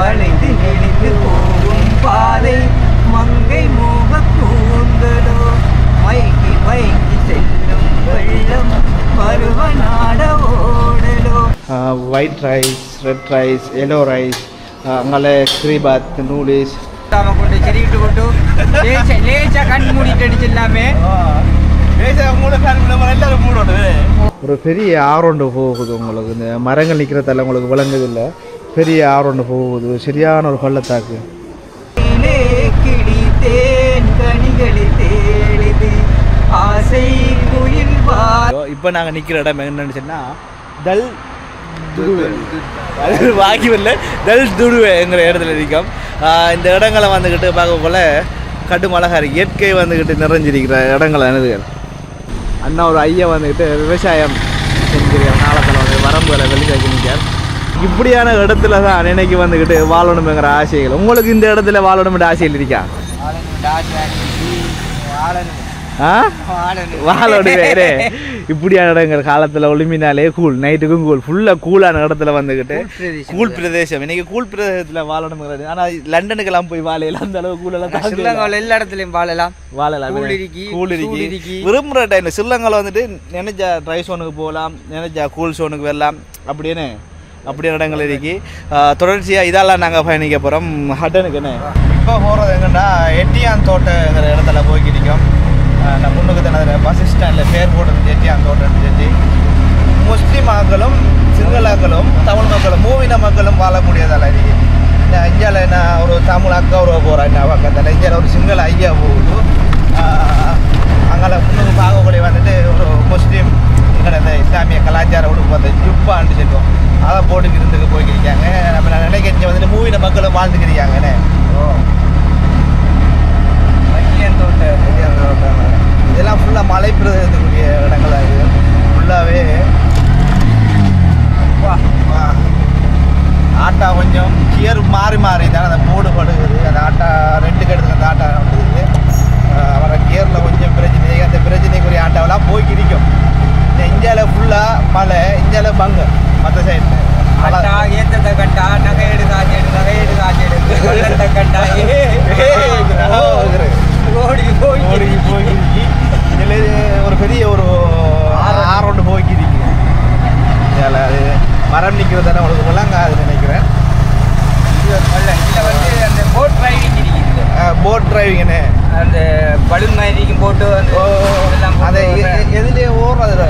வளைந்து இழிந்து போகும் பாதை மங்கை மோக கூந்தலோ மைக்கி மைக்கி செல்லும் வெள்ளம் பருவ நாட ஓடலோ white rice red rice yellow rice ಆಮೇಲೆ ಕ್ರೀಬಾತ್ ನೂಡಲ್ಸ್ நாம கொண்டு செடிட்டு கொண்டு லேசா லேசா கண் மூடிட்டு அடிச்சு எல்லாமே ஒரு பெரிய ஆறொண்டு போகுது உங்களுக்கு இந்த மரங்கள் நிற்கிறதால உங்களுக்கு விளங்குது இல்லை பெரிய ஆறொண்டு போகுது. சரியான ஒரு பள்ளத்தாக்கு இப்போ நாங்கள் நிற்கிற இடம் என்னன்னு சொன்னால் தல் அது வாங்கி வரல. தல் துருவேங்கிற இடத்துல இருக்கோம் இந்த இடங்களை வந்துக்கிட்டு பார்க்க போல கடும் இயற்கை வந்துக்கிட்டு நிறைஞ்சிருக்கிற இடங்கள் என்னதுகள் அண்ணா ஒரு ஐயா வந்துக்கிட்டு விவசாயம் செஞ்சிருக்கிற நாளத்தில் வந்து வரம்புகளை வெளிக்காக்கி நிற்கார் இப்படியான இடத்துல தான் நினைக்கு வந்துக்கிட்டு வாழணுங்கிற ஆசைகள். உங்களுக்கு இந்த இடத்துல வாழணும்ன்ற ஆசைகள் இருக்கா? வேறு இப்படியான இடங்கள் காலத்தில் ஒளிமினாலே கூல் நைட்டுக்கும் கூல் ஃபுல்லாக கூலான இடத்துல வந்துக்கிட்டு கூல் பிரதேசம். இன்னைக்கு கூல் பிரதேசத்தில் வாழணுங்கிறது. ஆனால் லண்டனுக்கெல்லாம் போய் வாழையில அந்த அளவு கூலெல்லாம் ஸ்ரீலங்காவில் எல்லா இடத்துலையும் வாழலாம். வாழலாம். கூல் இருக்கி. விரும்புகிற டைமில் ஸ்ரீலங்காவில் வந்துட்டு நினைச்சா ட்ரை சோனுக்கு போகலாம் நினைச்சா கூல் சோனுக்கு வரலாம். அப்படின்னு அப்படியான இடங்கள் இருக்கு தொடர்ச்சியாக இதெல்லாம் நாங்கள் பயணிக்க போகிறோம் ஹட்டனுக்கு என்ன? இப்போ போகிறது எங்கன்னா எட்டியான் தோட்டங்கிற இடத்துல போய்க்கு நம்ம நான் முன்னுக்கு தானே பஸ் ஸ்டாண்டில் பேர் போட்டு எட்டியான் தோட்டம்னு சொல்லி. முஸ்லீம் மக்களும் சிங்களாக்களும் தமிழ் மக்களும் மூவின மக்களும் வாழக்கூடியதால இருக்கு. இந்த இந்தியாவில் என்ன ஒரு தமிழ் அக்கா ஒரு போகிறா பக்கத்தில் இந்தியாவில் ஒரு சிங்கள ஐயா போ அங்கே முன்னுக்கு பார்க்கக்கூடிய வந்துட்டு ஒரு முஸ்லீம் எங்களை இந்த இஸ்லாமிய கலாச்சார உடுப்பு அந்த ஜுப்பான்னு சொல்லுவோம் அதை போட்டுக்கிறதுக்கு போய்க்கிருக்காங்க நம்ம நான் நினைக்கிறேன் வந்துட்டு மூவின மக்களும் வாழ்ந்துக்கிறியாங்கண்ணே இதெல்லாம் ஃபுல்லாக மலை பிரதேசத்துக்குரிய இடங்களாக இது ஃபுல்லாகவே ஆட்டா கொஞ்சம் கியர் மாறி மாறி தான் அந்த போடு படுகுது அந்த ஆட்டா ரெண்டு கெடுத்து அந்த ஆட்டா வந்துருது அவரை கியரில் கொஞ்சம் பிரச்சனை அந்த பிரச்சனைக்குரிய ஆட்டாவெல்லாம் போய்க்கு நிற்கும் இந்த இந்தியாவில் ஃபுல்லாக மலை இந்தியாவில் பங்கு மற்ற சைடில் அட்டா ஏத்தத்தை கண்டா நகையெடு காஜேடு நகையெடு காஜேடு கொள்ளத்தை கண்டா ஏ ஓடி போய் ஓடி போய்க்கு இதில் ஒரு பெரிய ஒரு ஆறு ஒன்று போய்க்கு இருக்கு இதில் அது மரம் நிற்கிறதான உங்களுக்கு விளங்காது நினைக்கிறேன் இதுல வந்து அந்த போட் டிரைவிங் இருக்குது போட் டிரைவிங்னு அந்த மாதிரி போட்டு அதை எதுலேயே ஓடுறது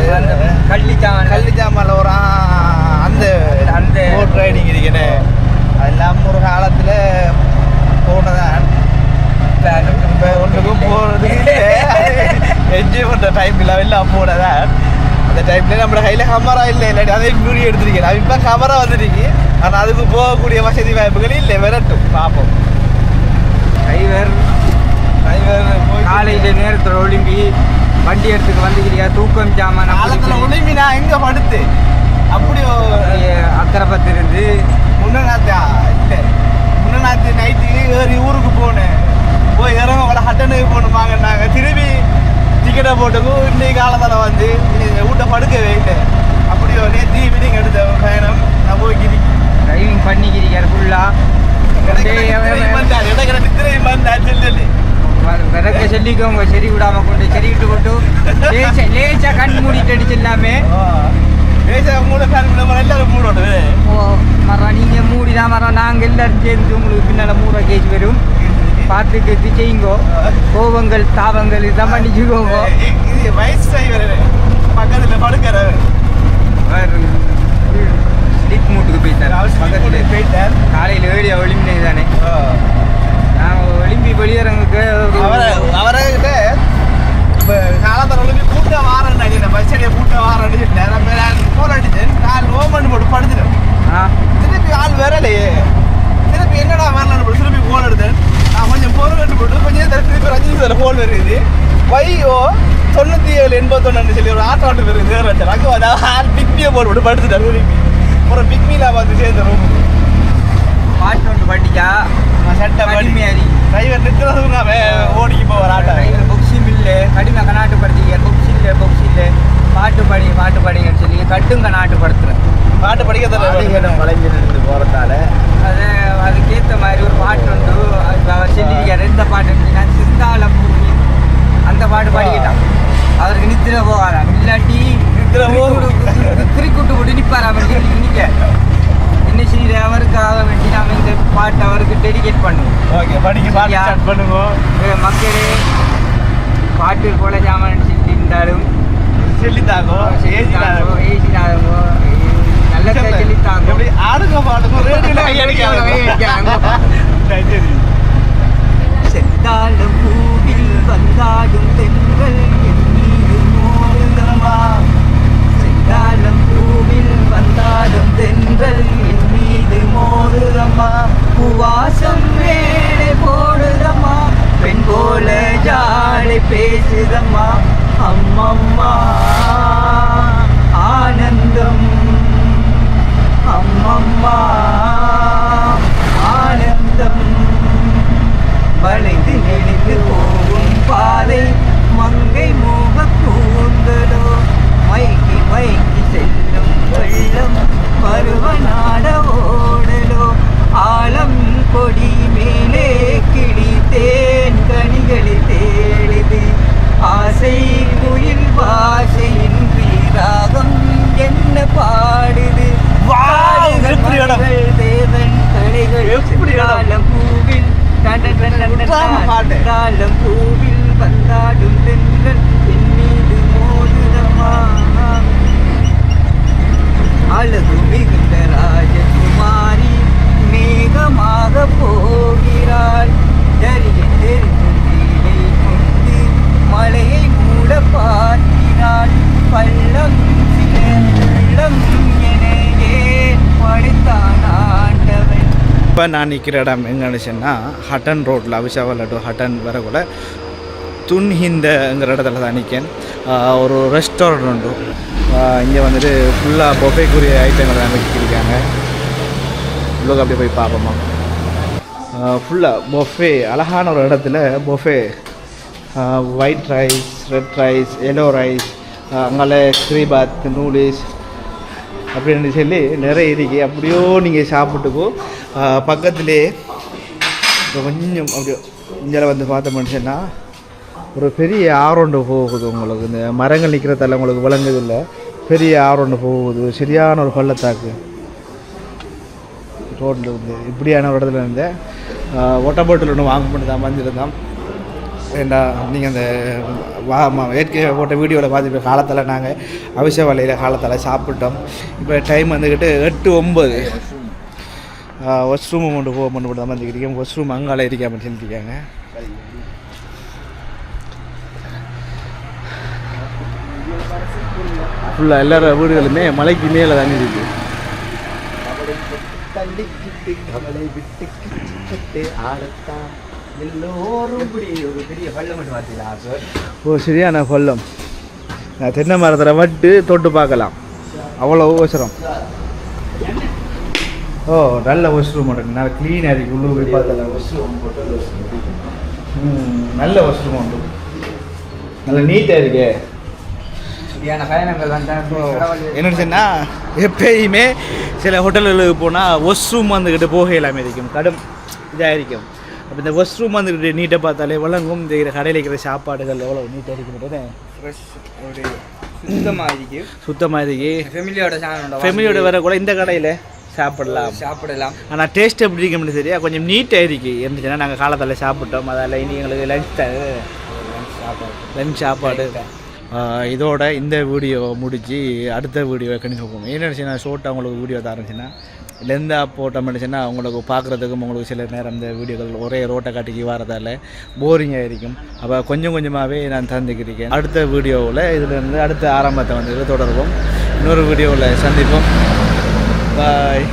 கல்வி ஜாமான்ல ஒரு அந்த அந்த போட் ரைடிங் இருக்குன்னு. அதெல்லாம் ஒரு காலத்தில் போனதான் இப்போ ஒன்றுக்கும் போகிறது என்ஜாய் பண்ணுற டைமில் எல்லாம் போனதான். அந்த டைமில் நம்ம கையில் கமரா இல்லை. இல்லாட்டி அதையும் வீடியோ எடுத்துருக்கேன். அது இப்போ கமரா வந்துருக்கு. ஆனால் அதுக்கு போகக்கூடிய வசதி வாய்ப்புகள் இல்லை. விரட்டும். பார்ப்போம் டிரைவர் போய் காலையில நேரத்தில் ஒளிம்பி வண்டி எடுத்துக்கு வந்துக்கிறியா தூக்கம் ஜாமான் காலத்தில் ஒளிம்பி நான் எங்கே படுத்து? அப்படி அக்கறை பத்து இருந்து முன்ன நாத்து இல்லை. முன்ன நாத்து நைட்டு ஏறி ஊருக்கு போனேன். போய் இறங்க வர ஹட்டனுக்கு போகணுமாங்க நாங்கள் திரும்பி டிக்கெட்டை போட்டுக்கும் இன்னைக்கு காலத்தில் வந்து வீட்டை படுக்கவே இல்லை. அப்படியோ நேற்று ஈவினிங் எடுத்த பயணம். நான் போய் கிரி டிரைவிங் பண்ணிக்கிறீங்க ஃபுல்லா விறக்க சொல்லிக்கோங்க சரி விடாம கொண்டு சரி விட்டு கொண்டு லேசா லேசா கண் மூடிட்டு அடிச்சு எல்லாமே எல்லாரும் மூடோடு ஓ மரம் நீங்க மூடிதான் மரம் நாங்க எல்லாரும் சேர்ந்து உங்களுக்கு பின்னால மூட கேஸ் வரும். பார்த்துட்டு செய்யுங்கோ. கோபங்கள் தாபங்கள் இதான் பண்ணிச்சுக்கோங்க இது வயசு பக்கத்தில் படுக்கிறவர் ஸ்லிப் மூட்டுக்கு போயிட்டார் பக்கத்துல போயிட்டார் காலையில் ஏழு ஒளிம்பினே தானே நாங்கள் ஒலிம்பி வெளியேறவங்களுக்கு அவரை அவர்கிட்ட இப்போ காலத்தில் ஒழுங்கு கூட்ட அடியை கூட்ட வாரன்னு சொல்லிட்டேன் நம்ம நான் ஃபோன் அடிச்சேன் நான் ஓமன் போட்டு படுத்துட்டேன் ஆ திருப்பி ஆள் வரலையே திருப்பி என்னடா வரலன்னு போட்டு திருப்பி ஃபோன் எடுத்தேன் நான் கொஞ்சம் கட்டு போட்டு கொஞ்சம் திருப்பி அஞ்சு நிமிஷத்தில் ஃபோன் வருது வையோ தொண்ணூற்றி ஏழு எண்பத்தொன்னு சொல்லி ஒரு ஆட்டோ ஆட்டு வருது வேறு அங்கே வந்து ஆள் பிக்மியை போட்டு போட்டு படுத்துட்டார் திருப்பி அப்புறம் பிக்மியில் வந்து சேர்ந்த ரூமுக்கு பாட்டு ஒன்று படிச்சா சட்டை கடுமையாரி டிரைவர் நிற்கிறதுங்க அவன் ஓடிக்கு போவார் ஆட்டோ டிரைவர் புக்ஸும் இல்லை கடுமை கநாட்டுப்படுத்திக்க கட்டுங்க நாட்டுப்படுத்துகிறேன் பாட்டு படிக்க தலைவர்கள் வளைஞ்சு நின்று போகிறதால அது அதுக்கேற்ற மாதிரி ஒரு பாட்டு உண்டு. செல்லிக்கார் எந்த பாட்டு நான் சிந்தால பூமி. அந்த பாட்டு பாடிக்கிட்டான் அவருக்கு நித்திர போவாராம் இல்லாட்டி நித்திர திருக்குட்டு போட்டு நிற்பார் அவர் சொல்லி நிற்க என்ன செய்யற அவருக்காக வேண்டி நாம் இந்த பாட்டு அவருக்கு டெடிகேட் பண்ணுவோம். ஓகே படிக்க பாட்டு பண்ணுவோம் மக்களே பாட்டு போல ஜாமான் செஞ்சிருந்தாலும் கை அடிக்காங்க சரி செந்தாழம் பூவில் வந்தாடும் தென்றல் என் மீது மோதுதம்மா. செந்தாழம் பூவில் வந்தாடும் தென்றல் என் மீது மோதுதம்மா. பூவாசம் வேலை போடுதம்மா. பெண் போல ஜாடை பேசுதம்மா. அம்மம்மா ஆனந்தம் அம்மம்மா ஆனந்தம் வளைந்து நெளிந்து போகும் பாதை மங்கை மோக கூந்தலோ மயக்கி மயக்கி செல்லும் வெள்ளம் பருவநாட ஓடலோ ஆழம் கொடி மேலே கிளி தேன் கனிகளை தேடுது ஆசை குயில் பாஷையின்றி ராகம் என்ன பாடுது Wow, எப்படி இடம்? மகள் தேவன் கலைகள் எப்படி இடம்? செந்தாழம் பூவில் டன் டன் பாட்டு. பூவில் வந்தாடும் பெண்கள் என் மீது மோதுதம்மா அழகு மிகுந்த ராஜகுமாரி மேகமாக போகிறாள் தரிகை தெரிந்து கொண்டு மலையை மூட பார்க்கிறாள் பள்ளம் சில உள்ளம் என ஏன் படைத்தான் இப்போ நான் நிற்கிற இடம் எங்கன்னு சொன்னால் ஹட்டன் ரோட்டில் அபிஷாவில் டு ஹட்டன் வேறுக்குள்ள துன் ஹிந்தங்கிற இடத்துல தான் நிற்கேன் ஒரு ரெஸ்டாரண்ட் உண்டு. இங்கே வந்துட்டு ஃபுல்லாக பொஃபேக்குரிய ஐட்டங்கள் தான் வச்சுருக்காங்க. உள்ளுக்கு அப்படியே போய் பார்ப்போமா. ஃபுல்லாக பொஃபே அழகான ஒரு இடத்துல buffet white rice red rice yellow rice அங்கால ஸ்ரீபாத் நூடுல்ஸ் அப்படின்னு சொல்லி நிறைய இருக்கு. அப்படியோ நீங்கள் சாப்பிட்டுக்கோ. பக்கத்துலேயே இப்போ கொஞ்சம் அப்படியே இங்கே வந்து பார்த்த மனுஷன்னா ஒரு பெரிய ஆரோண்டு போகுது உங்களுக்கு இந்த மரங்கள் நிற்கிறதால உங்களுக்கு விளங்குது இல்லை பெரிய ஆரோண்டு போகுது சரியான ஒரு பள்ளத்தாக்கு ரோட்டில் இருந்து இப்படியான ஒரு இடத்துல இருந்தேன் ஒட்டை பாட்டில் ஒன்று வாங்க பண்ணி தான் வந்திருந்தோம் ஏண்டா நீங்கள் அந்த வா ஏற்கனவே போட்ட வீடியோவில் பார்த்து காலத்தில் நாங்கள் அவிச வலையில் காலத்தில் சாப்பிட்டோம் இப்போ டைம் வந்துக்கிட்டு எட்டு ஒம்பது வாஷ்ரூம் கொண்டு போக பண்ணி தான் வந்துக்கிட்டீங்க வாஷ்ரூம் அங்கால இருக்காமல் சொல்லியிருக்காங்க ஃபுல்லாக எல்லார வீடுகளுமே மலைக்கு மேலே தானே இருக்குது ஓ சரியான கொல்லம். நான் தென்னை மரத்தில் வட்டு தொட்டு பார்க்கலாம். அவ்வளோ அவசரம். ஓ நல்ல வாஷ்ரூம் உண்டு. நல்ல க்ளீனாக இருக்கு. உள்ளே போய் பார்த்தலாம் வாஷ்ரூம் ம் நல்ல வாஷ்ரூம் உண்டு. நல்ல நீட்டாக இருக்கே. சரியான பயணங்கள் என்னன்னு சொன்னால் எப்பயுமே சில ஹோட்டல்களுக்கு போனால் வாஷ்ரூம் வந்துக்கிட்டு போக இல்லாமல் இருக்கும். கடும் இதாக இருக்கும் அப்போ இந்த வாஷ்ரூம் வந்துக்கிட்டு நீட்டை பார்த்தாலே வழங்கும் இந்த கடையில் இருக்கிற சாப்பாடுகள் எவ்வளோ நீட்டாக இருக்குன்றது ஃப்ரெஷ் ஒரு சுத்தமாக இருக்கு. சுத்தமாக இருக்கு. ஃபெமிலியோட ஃபேமிலியோட வர கூட இந்த கடையில். சாப்பிடலாம். சாப்பிடலாம். ஆனால் டேஸ்ட் எப்படி இருக்கும்னு சரியா கொஞ்சம் நீட்டாக இருக்கு இருந்துச்சுன்னா நாங்கள் காலத்தில் சாப்பிட்டோம். அதால் இனி எங்களுக்கு லஞ்ச் சாப்பாடு. லஞ்ச் சாப்பாடு. இதோட இந்த வீடியோ முடிச்சு அடுத்த வீடியோ கண்டிப்பாக போகும் என்ன நினச்சுன்னா ஷோர்ட்டாக உங்களுக்கு வீடியோ தான் இருந்துச்சுன்னா லெந்தாக போட்டோம் நினச்சுன்னா உங்களுக்கு பார்க்குறதுக்கும் உங்களுக்கு சில நேரம் இந்த வீடியோக்கள் ஒரே ரோட்டை காட்டிக்கு வரதால போரிங்காக இருக்கும். அப்போ கொஞ்சம் கொஞ்சமாகவே நான் தந்துக்கிருக்கேன் அடுத்த வீடியோவில் இதிலேருந்து அடுத்த ஆரம்பத்தை வந்து தொடர்வோம். இன்னொரு வீடியோவில் சந்திப்போம். பாய்